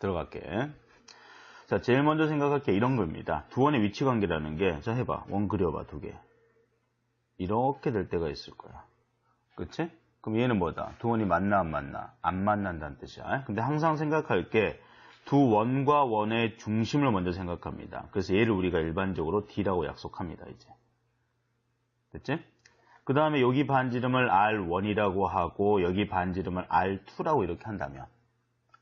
들어갈게. 자, 제일 먼저 생각할 게 이런 겁니다. 두 원의 위치 관계라는 게, 자, 해봐. 원 그려봐, 두 개. 이렇게 될 때가 있을 거야. 그치? 그럼 얘는 뭐다? 두 원이 만나, 안 만나? 안 만난다는 뜻이야. 근데 항상 생각할 게, 두 원과 원의 중심을 먼저 생각합니다. 그래서 얘를 우리가 일반적으로 D라고 약속합니다, 이제. 됐지? 그 다음에 여기 반지름을 R1이라고 하고, 여기 반지름을 R2라고 이렇게 한다면.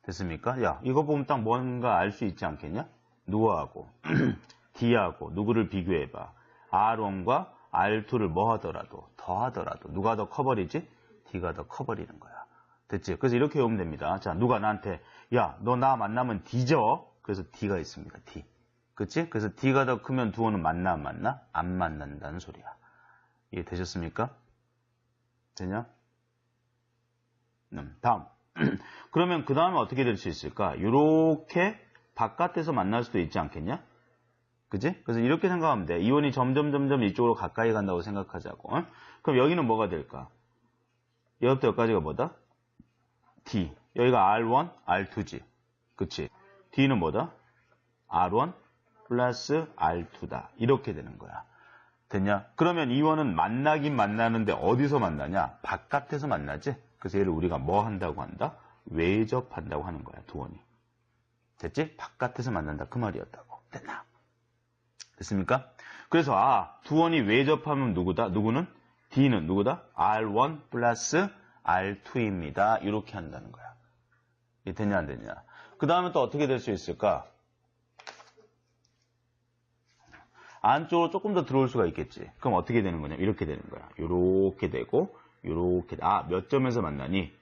됐습니까? 야, 이거 보면 딱 뭔가 알 수 있지 않겠냐? 누구하고, D하고, 누구를 비교해봐. R1과 R2를 뭐 하더라도, 더 하더라도, 누가 더 커버리지? D가 더 커버리는 거야. 됐지? 그래서 이렇게 외우면 됩니다. 자, 누가 나한테, 야, 너 나 만나면 D죠? 그래서 D가 있습니다. D. 그치? 그래서 D가 더 크면 두어는 만나, 안 만나? 안 만난다는 소리야. 이해 되셨습니까? 되냐? 음, 다음. 그러면 그 다음에 어떻게 될 수 있을까? 이렇게 바깥에서 만날 수도 있지 않겠냐? 그지? 그래서 이렇게 생각하면 돼. 이온이 점점 점점 이쪽으로 가까이 간다고 생각하자고. 어? 그럼 여기는 뭐가 될까? 여기부터 여기까지가 뭐다? D. 여기가 R1, R2지. 그치? D는 뭐다? R1 플러스 R2다. 이렇게 되는 거야. 됐냐? 그러면 이원은 만나긴 만나는데 어디서 만나냐? 바깥에서 만나지? 그래서 얘를 우리가 뭐 한다고 한다? 외접한다고 하는 거야, 두 원이. 됐지? 바깥에서 만난다. 그 말이었다고. 됐나? 됐습니까? 그래서, 아, 두 원이 외접하면 누구다? 누구는? D는 누구다? R1 플러스 R2입니다. 이렇게 한다는 거야. 이게 되냐, 안 되냐? 그 다음에 또 어떻게 될 수 있을까? 안쪽으로 조금 더 들어올 수가 있겠지. 그럼 어떻게 되는 거냐? 이렇게 되는 거야. 이렇게 되고, 이렇게. 아, 몇 점에서 만나니?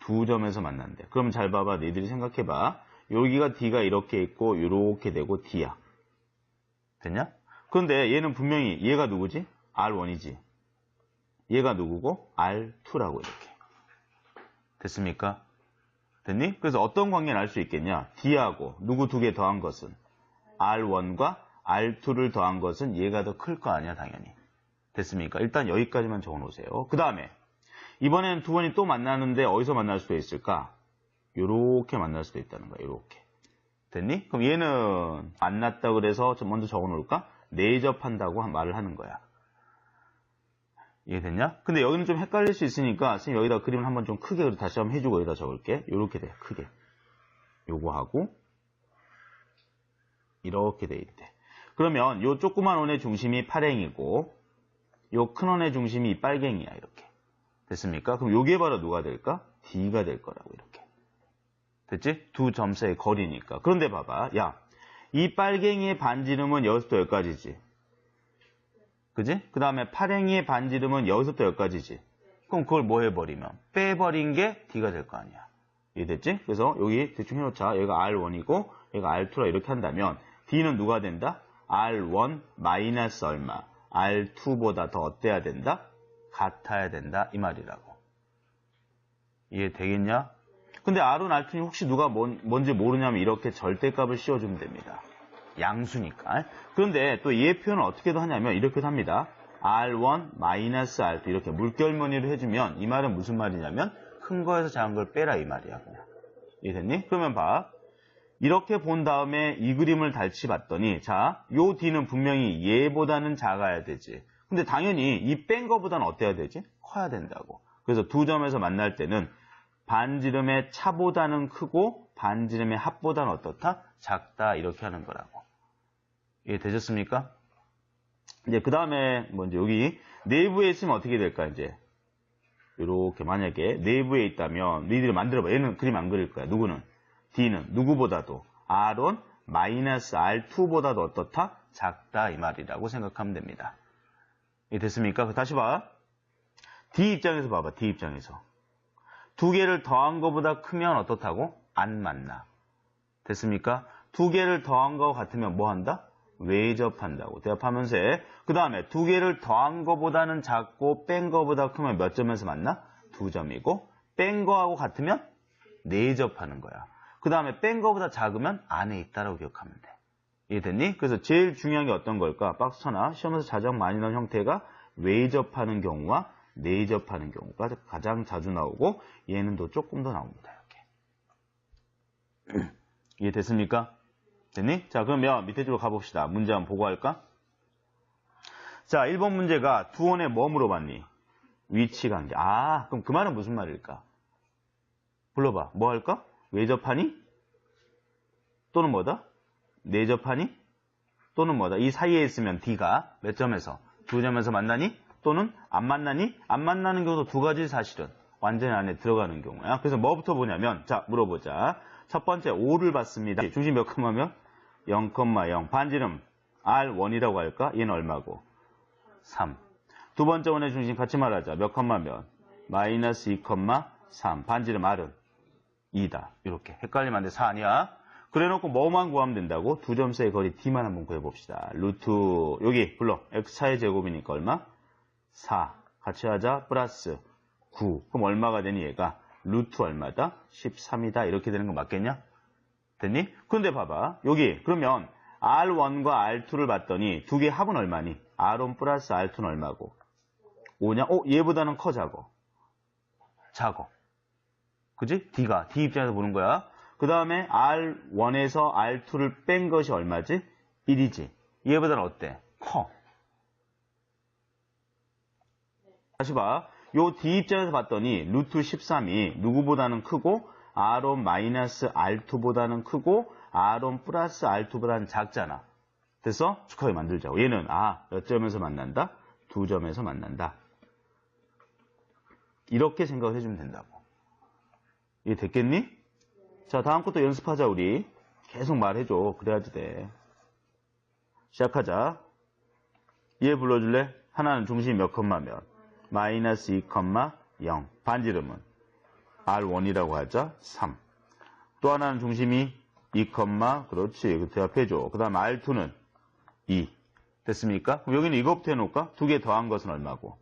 두 점에서 만난대. 그럼 잘 봐봐. 너희들이 생각해봐. 여기가 D가 이렇게 있고, 이렇게 되고 D야. 됐냐? 그런데 얘는 분명히 얘가 누구지? R1이지. 얘가 누구고? R2라고 이렇게. 됐습니까? 됐니? 그래서 어떤 관계를 알 수 있겠냐? D하고 누구 두 개 더한 것은 R1과 R2를 더한 것은 얘가 더 클 거 아니야, 당연히. 됐습니까? 일단 여기까지만 적어 놓으세요. 그 다음에 이번에는 두 번이 또 만나는데 어디서 만날 수도 있을까? 요렇게 만날 수도 있다는 거야, 요렇게. 됐니? 그럼 얘는 만났다 그래서 먼저 적어 놓을까? 내접한다고 말을 하는 거야. 이해됐냐? 근데 여기는 좀 헷갈릴 수 있으니까 선생님 여기다 그림을 한번 좀 크게 다시 한번 해주고 여기다 적을게. 요렇게 돼, 크게. 요거 하고 이렇게 돼 있대. 그러면 요 조그만 원의 중심이 팔행이고 요 큰 원의 중심이 빨갱이야 이렇게. 됐습니까? 그럼 요게 바로 누가 될까? D가 될 거라고 이렇게. 됐지? 두 점 사이의 거리니까. 그런데 봐봐. 야, 이 빨갱이의 반지름은 여기서부터 여기까지지. 그지? 그 다음에 팔행이의 반지름은 여기서부터 여기까지지. 그럼 그걸 뭐 해버리면? 빼버린 게 D가 될 거 아니야. 이해됐지? 그래서 여기 대충 해놓자. 여기가 R1이고 여기가 R2라 이렇게 한다면 D는 누가 된다? R1 마이너스 얼마? R2보다 더 어때야 된다? 같아야 된다. 이 말이라고. 이해되겠냐? 근데 R은 R2니 혹시 누가 뭔, 뭔지 모르냐면 이렇게 절대값을 씌워주면 됩니다. 양수니까. 그런데 또얘 표현을 어떻게도 하냐면 이렇게도 합니다. R1 마이너스 R2 이렇게 물결무늬로 해주면 이 말은 무슨 말이냐면 큰 거에서 작은 걸 빼라 이 말이야. 이해됐니? 그러면 봐. 이렇게 본 다음에 이 그림을 달치 봤더니 자, 요 D는 분명히 얘보다는 작아야 되지. 근데 당연히 이 뺀 거보다는 어때야 되지? 커야 된다고. 그래서 두 점에서 만날 때는 반지름의 차보다는 크고 반지름의 합보다는 어떻다? 작다 이렇게 하는 거라고. 이해 되셨습니까? 이제 그 다음에 먼저 여기 내부에 있으면 어떻게 될까 이제 이렇게 만약에 내부에 있다면 너희들이 만들어봐. 얘는 그림 안 그릴 거야. 누구는? D는 누구보다도 R1 마이너스 R2보다도 어떻다? 작다 이 말이라고 생각하면 됩니다. 됐습니까? 다시 봐. D 입장에서 봐봐. D 입장에서. 두 개를 더한 것보다 크면 어떻다고? 안 만나. 됐습니까? 두 개를 더한 것 같으면 뭐 한다? 외접한다고. 대합하면서 그 다음에 두 개를 더한 것보다는 작고 뺀 것보다 크면 몇 점에서 만나? 두 점이고 뺀 거하고 같으면 내접하는 거야. 그 다음에 뺀 거보다 작으면 안에 있다라고 기억하면 돼. 이해됐니? 그래서 제일 중요한 게 어떤 걸까? 박스 쳐나 시험에서 가장 많이 나오는 형태가 외접하는 경우와 내접하는 경우가 가장 자주 나오고 얘는 또 조금 더 나옵니다. 이렇게. 이해됐습니까? 됐니? 자, 그러면 밑에 쪽으로 가봅시다. 문제 한번 보고 할까? 자, 1번 문제가 두 원에 뭐 물어봤니? 위치 관계. 아, 그럼 그 말은 무슨 말일까? 불러봐. 뭐 할까? 외접하니? 또는 뭐다? 내접하니? 또는 뭐다? 이 사이에 있으면 D가 몇 점에서? 두 점에서 만나니? 또는 안 만나니? 안 만나는 경우도 두 가지 사실은 완전 안에 들어가는 경우야. 그래서 뭐부터 보냐면, 자, 물어보자. 첫 번째, 5를 봤습니다. 중심 몇 컴마면? 0,0. 반지름 R1이라고 할까? 얘는 얼마고? 3. 두 번째 원의 중심 같이 말하자. 몇 컴마면? 마이너스 2,3. 반지름 R은 2다. 이렇게. 헷갈리면 안 돼. 4 아니야? 그래 놓고 뭐만 구하면 된다고? 두점 사이 거리 D만 한번 구해봅시다. 루트, 여기, 불러. X차의 제곱이니까 얼마? 4. 같이 하자. 플러스 9. 그럼 얼마가 되니 얘가? 루트 얼마다? 13이다. 이렇게 되는 거 맞겠냐? 됐니? 근데 봐봐. 여기, 그러면 R1과 R2를 봤더니 두 개 합은 얼마니? R1 플러스 R2는 얼마고? 5냐? 어, 얘보다는 커, 작어? 작어. 그지? D가. D 입장에서 보는 거야. 그 다음에 R1에서 R2를 뺀 것이 얼마지? 1이지. 얘보다는 어때? 커. 다시 봐. 요 D 입장에서 봤더니 루트 13이 누구보다는 크고 R1 마이너스 R2보다는 크고 R1 플러스 R2보다는 작잖아. 그래서 축하게 만들자고. 얘는 아, 몇 점에서 만난다? 두 점에서 만난다. 이렇게 생각을 해주면 된다고. 이해 됐겠니? 자, 다음 것도 연습하자, 우리. 계속 말해줘. 그래야지 돼. 시작하자. 얘 불러줄래? 하나는 중심이 몇 컴마면? 마이너스 2,0. 반지름은? R1이라고 하자. 3. 또 하나는 중심이 2, 그렇지. 그 대합해줘. 그 다음 R2는 2. 됐습니까? 그럼 여기는 이거부터 해놓을까? 두 개 더한 것은 얼마고?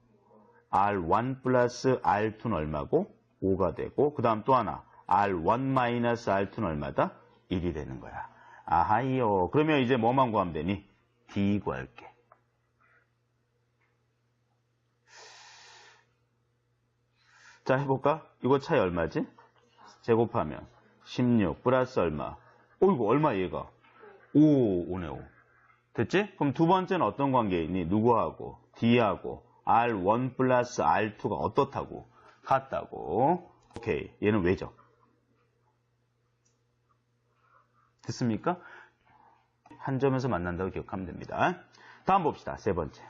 R1 플러스 R2는 얼마고? 5가 되고, 그 다음 또 하나. R1 마이너스 R2는 얼마다? 1이 되는 거야. 아하이요. 그러면 이제 뭐만 구하면 되니? D 구할게. 자, 해볼까? 이거 차이 얼마지? 제곱하면 16 플러스 얼마? 어이구, 얼마 얘가? 5, 5네, 5. 됐지? 그럼 두 번째는 어떤 관계에 있니? 누구하고? D하고 R1 플러스 R2가 어떻다고? 같다고. 오케이. 얘는 왜죠? 됐습니까? 한 점에서 만난다고 기억하면 됩니다. 다음 봅시다. 세 번째.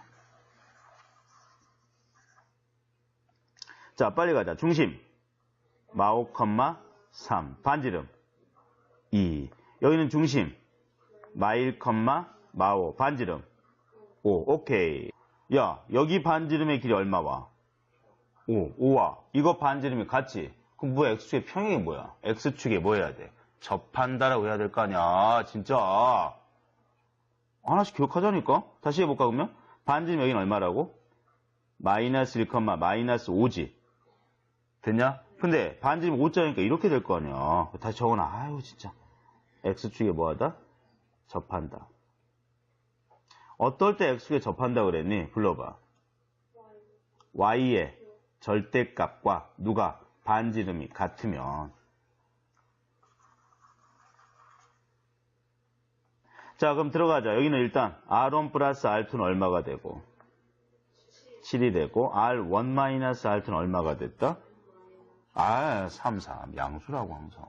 자, 빨리 가자. 중심. 마오, 컴마 3. 반지름. 2. 여기는 중심. 마일, 컴마 마오. 반지름. 5. 오케이. 야, 여기 반지름의 길이 얼마 와? 5. 5와. 이거 반지름이 같지? 그럼 뭐 X축의 평행이 뭐야? X축에 뭐 해야 돼? 접한다라고 해야 될 거 아니야. 진짜. 하나씩 기억하자니까. 다시 해볼까, 그러면? 반지름 여기는 얼마라고? 마이너스 1, 마이너스 5지. 됐냐? 근데 반지름 5자니까 이렇게 될 거 아니야. 다시 적어놔. 아유, 진짜. X축에 뭐하다? 접한다. 어떨 때 X축에 접한다 그랬니? 불러봐. Y의 절대값과 누가 반지름이 같으면 자, 그럼 들어가자. 여기는 일단 R1 플러스 R2는 얼마가 되고 7이 되고 R1 마이너스 R2는 얼마가 됐다? 아, 3, 3. 양수라고 항상.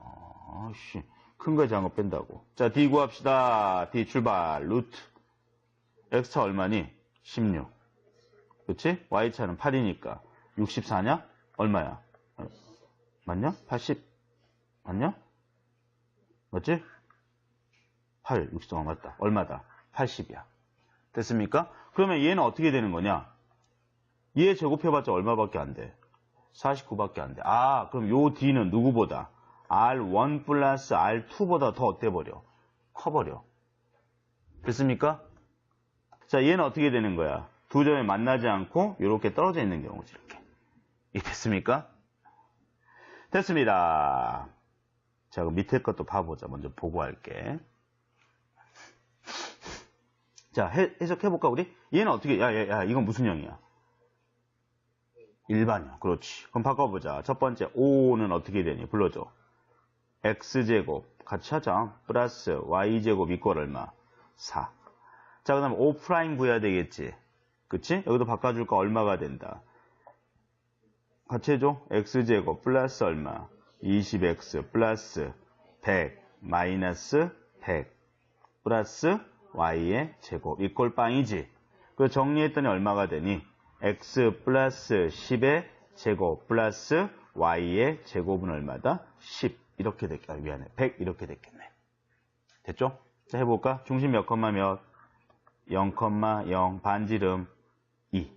아씨. 큰 거에 작은 거 뺀다고. 자, D 구합시다. D 출발. 루트. X차 얼마니? 16. 그치? Y차는 8이니까. 64냐? 얼마야? 맞냐? 80. 맞냐? 맞지? 8, 60가 맞다. 얼마다? 80이야. 됐습니까? 그러면 얘는 어떻게 되는 거냐? 얘 제곱해봤자 얼마밖에 안 돼? 49밖에 안 돼. 아, 그럼 요 D는 누구보다? R1 플러스 R2보다 더 어때버려? 커버려. 됐습니까? 자, 얘는 어떻게 되는 거야? 두 점에 만나지 않고 이렇게 떨어져 있는 경우지, 이렇게. 이 됐습니까? 됐습니다. 자, 그럼 밑에 것도 봐보자. 먼저 보고 할게. 자, 해, 해석해볼까, 우리? 얘는 어떻게, 야, 야, 야, 이건 무슨 형이야? 일반형. 그렇지. 그럼 바꿔보자. 첫 번째, 5는 어떻게 되니? 불러줘. x제곱 같이 하자. 플러스 y제곱 이꼴 얼마? 4. 자, 그 다음에 5 프라임 구해야 되겠지. 그치? 여기도 바꿔줄 거 얼마가 된다. 같이 해줘. x제곱 플러스 얼마? 20x 플러스 100 마이너스 100 플러스 y의 제곱 이꼴 빵이지. 그 정리했더니 얼마가 되니? x 플러스 10의 제곱 플러스 y의 제곱은 얼마다? 10 이렇게 됐겠 아, 미안해 100 이렇게 됐겠네. 됐죠? 자 해볼까? 중심 몇 컴마 몇? 0,0 반지름 2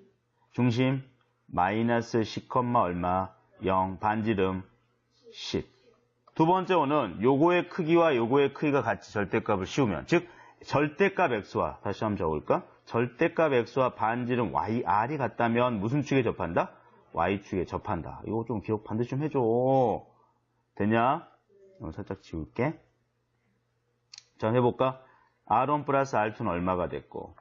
중심 마이너스 10, 얼마 0 반지름 10. 두 번째 원은 요거의 크기와 요거의 크기가 같이 절대값을 씌우면 즉 절대값 x와 다시 한번 적을까? 절대값 x와 반지름yr이 같다면 무슨 축에 접한다? y축에 접한다. 이거 좀 기억 반드시 좀 해줘. 되냐? 어, 살짝 지울게. 자, 해볼까? R1 플러스 R2는 얼마가 됐고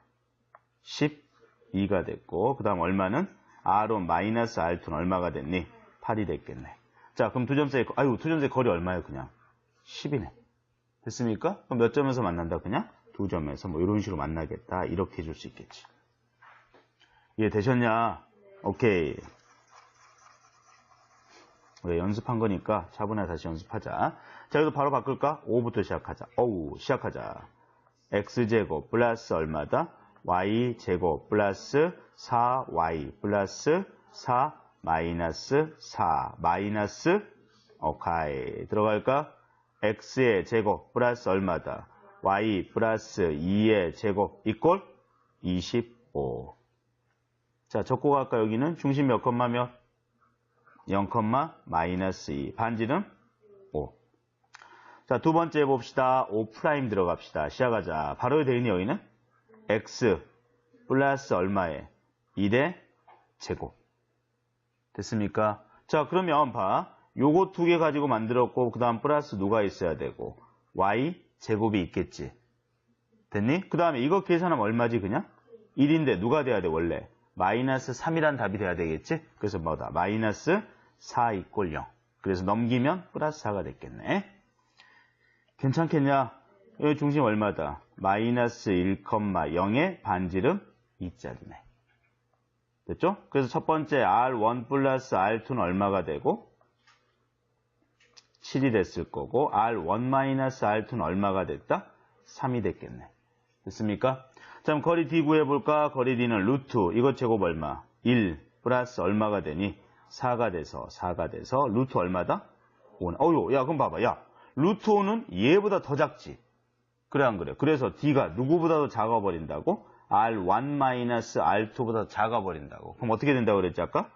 12가 됐고 그 다음 얼마는 R1 마이너스 R2는 얼마가 됐니? 8이 됐겠네. 자, 그럼 두 점사의, 아유, 두 점사의 거리 얼마예요, 그냥? 10이네. 됐습니까? 그럼 몇 점에서 만난다, 그냥? 두 점에서 뭐 이런 식으로 만나겠다. 이렇게 해줄 수 있겠지. 이해 되셨냐? 오케이. 우리 연습한 거니까 차분하게 다시 연습하자. 자, 여기도 바로 바꿀까? 5부터 시작하자. 어우, 시작하자. x제곱 플러스 얼마다? y제곱 플러스 4y 플러스 4 마이너스 4 마이너스 오케이 들어갈까? x의 제곱 플러스 얼마다? Y 플러스 2의 제곱 이꼴 25. 자, 적고 갈까? 여기는 중심 몇 컴마 몇? 0, 마이너스 2. 반지름 5. 자, 두 번째 해봅시다. 5 프라임 들어갑시다. 시작하자. 바로 되어 있는 여기는 x 플러스 얼마에? 1의 제곱. 됐습니까? 자, 그러면 봐. 요거 두 개 가지고 만들었고, 그 다음 플러스 누가 있어야 되고, y 제곱이 있겠지. 됐니? 그 다음에 이거 계산하면 얼마지 그냥? 1인데 누가 돼야 돼 원래? 마이너스 3이란 답이 돼야 되겠지? 그래서 뭐다? 마이너스 4 이꼴 0. 그래서 넘기면 플러스 4가 됐겠네. 괜찮겠냐? 여기 중심 얼마다? 마이너스 1,0의 반지름 2짜리네. 됐죠? 그래서 첫 번째 R1 플러스 R2는 얼마가 되고 7이 됐을 거고 R1 마이너스 R2는 얼마가 됐다? 3이 됐겠네. 됐습니까? 자, 그럼 거리 D 구해볼까? 거리 D는 루트 이것 제곱 얼마? 1 플러스 얼마가 되니? 4가 돼서 4가 돼서 루트 얼마다? 5. 어유, 야 그럼 봐봐. 야 루트 5는 얘보다 더 작지. 그래 안 그래? 그래서 D가 누구보다도 작아 버린다고? R1-R2보다 작아 버린다고. 그럼 어떻게 된다고 그랬지 아까?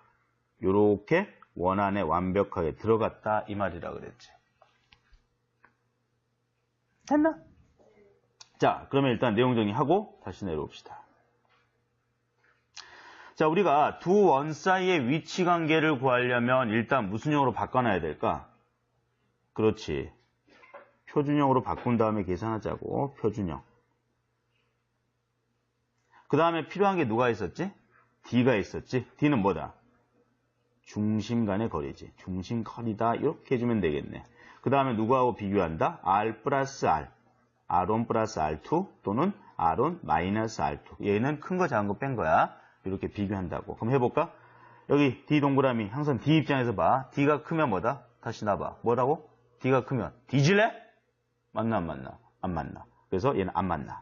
요렇게 원 안에 완벽하게 들어갔다 이 말이라 그랬지. 됐나? 자, 그러면 일단 내용 정리하고 다시 내려옵시다. 자, 우리가 두 원 사이의 위치 관계를 구하려면 일단 무슨 형으로 바꿔놔야 될까? 그렇지. 표준형으로 바꾼 다음에 계산하자고. 표준형. 그 다음에 필요한 게 누가 있었지? D가 있었지. D는 뭐다? 중심 간의 거리지. 중심 거리다. 이렇게 해주면 되겠네. 그 다음에 누구하고 비교한다? R 플러스 R. R1 플러스 R2 또는 R1 마이너스 R2. 얘는 큰 거 작은 거 뺀 거야. 이렇게 비교한다고. 그럼 해볼까? 여기 D 동그라미 항상 D 입장에서 봐. D가 크면 뭐다? 다시 나봐. 뭐라고? D가 크면 뒤질래? 맞나 안 맞나? 안 맞나. 그래서 얘는 안 맞나.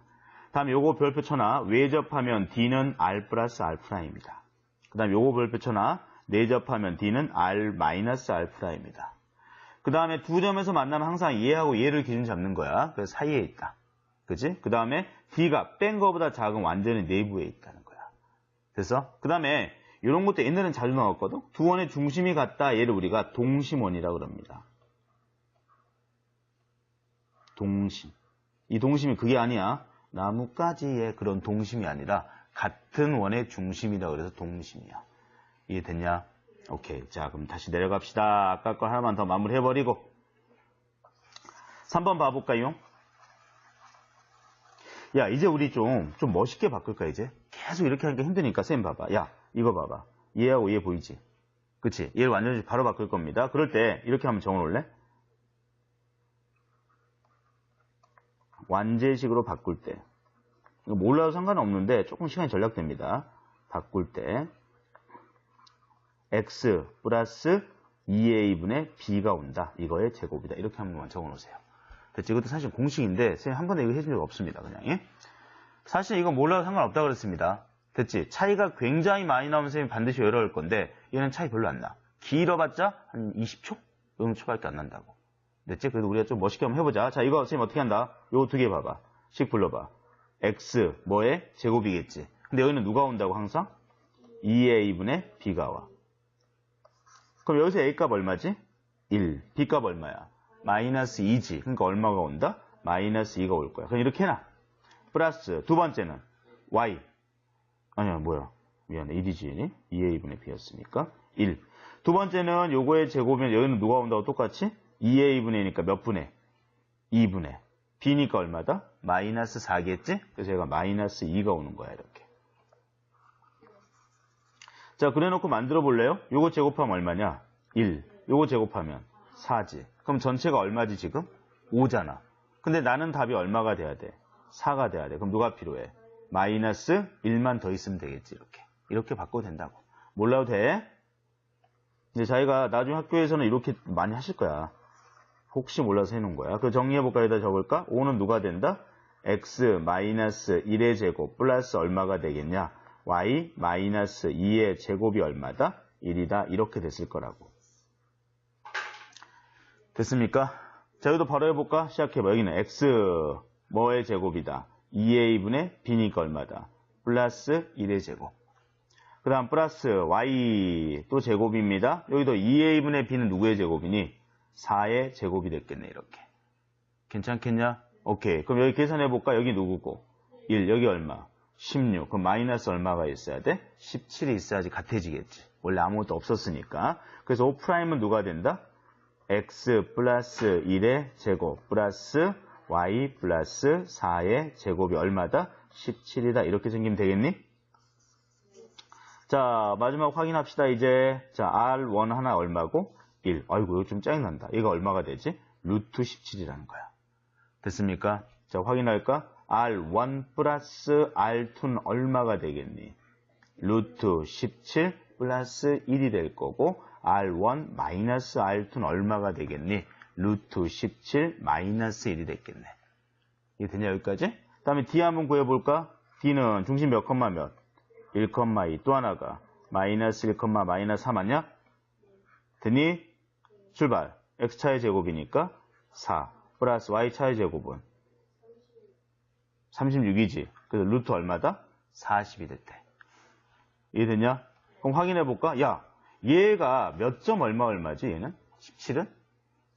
다음 요거 별표 쳐놔. 외접하면 D는 R 플러스 R 프라임입니다. 그 다음 요거 별표 쳐놔. 내접하면 D는 R 마이너스 R 프라임입니다. 그 다음에 두 점에서 만나면 항상 얘하고 얘를 기준 잡는 거야. 그래서 사이에 있다. 그지? 그 다음에 D가 뺀 거보다 작은 완전히 내부에 있다는 거야. 그래서 그 다음에 이런 것도 옛날엔 자주 나왔거든. 두 원의 중심이 같다. 얘를 우리가 동심원이라고 그럽니다. 동심. 이 동심이 그게 아니야. 나뭇가지의 그런 동심이 아니라 같은 원의 중심이다 그래서 동심이야. 이해됐냐? 오케이. 자, 그럼 다시 내려갑시다. 아까 거 하나만 더 마무리해버리고. 3번 봐볼까요? 야, 이제 우리 좀, 좀 멋있게 바꿀까, 이제? 계속 이렇게 하니까 힘드니까, 쌤 봐봐. 야, 이거 봐봐. 얘하고 얘 보이지? 그치? 얘를 완전히 바로 바꿀 겁니다. 그럴 때, 이렇게 한번 적어놓을래? 완제식으로 바꿀 때 몰라도 상관없는데 조금 시간이 전략됩니다. 바꿀 때 x 플러스 2a분의 b가 온다. 이거의 제곱이다. 이렇게 한번 적어놓으세요. 됐지? 이것도 사실 공식인데 선생님 한 번도 이거 해준 적 없습니다. 그냥 예? 사실 이거 몰라도 상관없다 그랬습니다. 됐지? 차이가 굉장히 많이 나오면 선생님 반드시 외로울 건데 얘는 차이 별로 안 나. 길어봤자 한 20초? 이 초밖에 안 난다고. 됐지? 그래도 우리가 좀 멋있게 한번 해보자. 자, 이거 선생님 어떻게 한다? 요거 두 개 봐봐. 식 불러봐. x 뭐의 제곱이겠지. 근데 여기는 누가 온다고 항상? 2a분의 b가 와. 그럼 여기서 a 값 얼마지? 1. b 값 얼마야? 마이너스 2지. 그러니까 얼마가 온다? 마이너스 2가 올 거야. 그럼 이렇게 해놔. 플러스 두 번째는 y. 아니야 뭐야. 미안해. 1이지. 2a분의 b였으니까 1. 두 번째는 요거의 제곱이면 여기는 누가 온다고 똑같이? 2a분의 2니까 몇 분의? 2분의. b니까 얼마다? 마이너스 4겠지? 그래서 얘가 마이너스 2가 오는 거야 이렇게. 자 그래놓고 만들어 볼래요? 요거 제곱하면 얼마냐? 1. 요거 제곱하면 4지. 그럼 전체가 얼마지 지금? 5잖아. 근데 나는 답이 얼마가 돼야 돼? 4가 돼야 돼. 그럼 누가 필요해? 마이너스 1만 더 있으면 되겠지 이렇게. 이렇게 바꿔도 된다고. 몰라도 돼? 이제 자기가 나중에 학교에서는 이렇게 많이 하실 거야. 혹시 몰라서 해놓은 거야. 그 정리해볼까? 여기다 적을까? 5는 누가 된다? x 마이너스 1의 제곱 플러스 얼마가 되겠냐? Y 마이너스 2의 제곱이 얼마다? 1이다. 이렇게 됐을 거라고. 됐습니까? 자, 여기도 바로 해볼까? 시작해봐. 여기는 x 뭐의 제곱이다? 2a분의 b니까 얼마다? 플러스 1의 제곱. 그 다음 플러스 y 또 제곱입니다. 여기도 2a분의 b는 누구의 제곱이니? 4의 제곱이 됐겠네 이렇게. 괜찮겠냐? 오케이. 그럼 여기 계산해볼까? 여기 누구고? 1. 여기 얼마? 16. 그럼 마이너스 얼마가 있어야 돼? 17이 있어야지 같아지겠지. 원래 아무것도 없었으니까. 그래서 5'은 누가 된다? x 플러스 1의 제곱 플러스 y 플러스 4의 제곱이 얼마다? 17이다. 이렇게 생기면 되겠니? 자, 마지막 확인합시다, 이제. 자, R1 하나 얼마고? 1. 아이고, 이거 좀 짜증난다. 이거 얼마가 되지? 루트 17이라는 거야. 됐습니까? 자, 확인할까? R1 플러스 R2는 얼마가 되겠니? 루트 17 플러스 1이 될 거고, R1 마이너스 R2는 얼마가 되겠니? 루트 17 마이너스 1이 됐겠네. 이게 되냐, 여기까지? 그 다음에 D 한번 구해볼까? D는 중심 몇 컴마 몇? 1,2. 또 하나가 마이너스 1, 마이너스 3 아니야? 되니? 출발. x차의 제곱이니까 4. 플러스 y차의 제곱은 36이지. 그래서 루트 얼마다? 40이 됐대. 이해됐냐? 그럼 확인해 볼까? 야, 얘가 몇 점 얼마 얼마지, 얘는? 17은?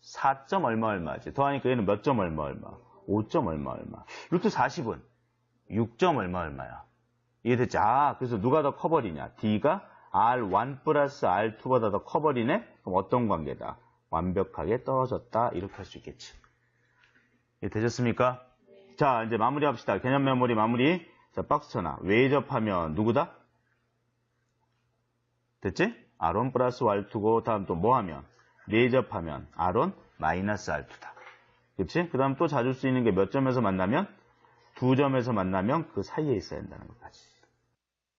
4점 얼마 얼마지. 더하니까 얘는 몇 점 얼마 얼마? 5점 얼마 얼마. 루트 40은? 6점 얼마 얼마야. 이해됐지? 아, 그래서 누가 더 커버리냐? D가 R1 플러스 R2보다 더 커버리네? 그럼 어떤 관계다? 완벽하게 떨어졌다. 이렇게 할 수 있겠지. 이해 되셨습니까? 자, 이제 마무리 합시다. 개념 메모리 마무리. 자, 박스 쳐놔. 외접하면 누구다? 됐지? R1 플러스 R2고, 다음 또 뭐 하면? 내접하면 R1 마이너스 R2다. 그치? 그 다음 또수 있는 게 몇 점에서 만나면? 두 점에서 만나면 그 사이에 있어야 한다는 것까지.